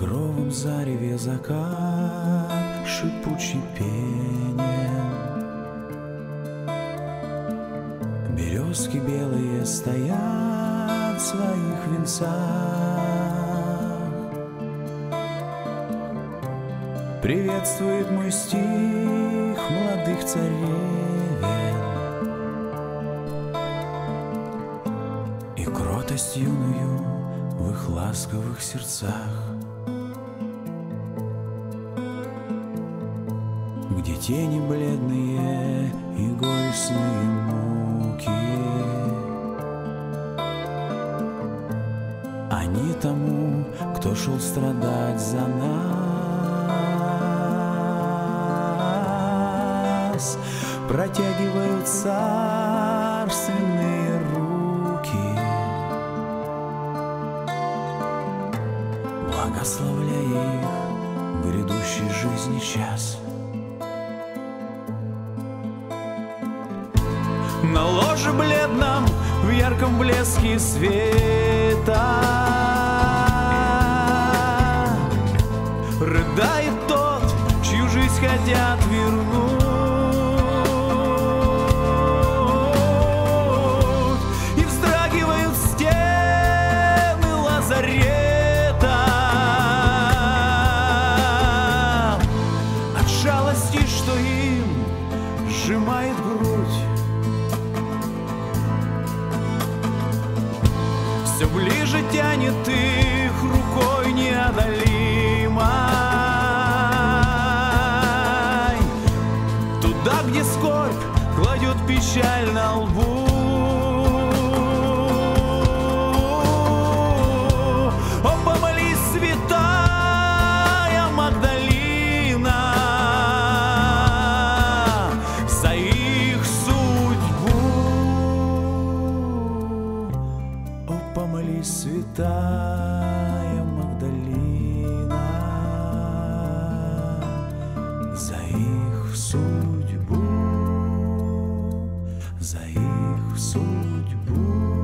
багровом зареве закат шипучий пенен. Березки белые стоят в своих венцах. Приветствует мой стих молодых царевен И кротость юную в их ласковых сердцах Где тени бледные и горестные муки. Они тому, кто шел страдать за нас Протягивают царственные руки. Благословляя их грядущей жизни час На ложе бледном в ярком блеске света. Рыдает тот, чью жизнь хотят вернуть. И вздрагивают стены лазарета. От жалости, что им сжимает грудь ближе тянет их рукой неодолимой. Туда, где скорбь кладет печаль на лбу святая Магдалина за их судьбу, за их судьбу.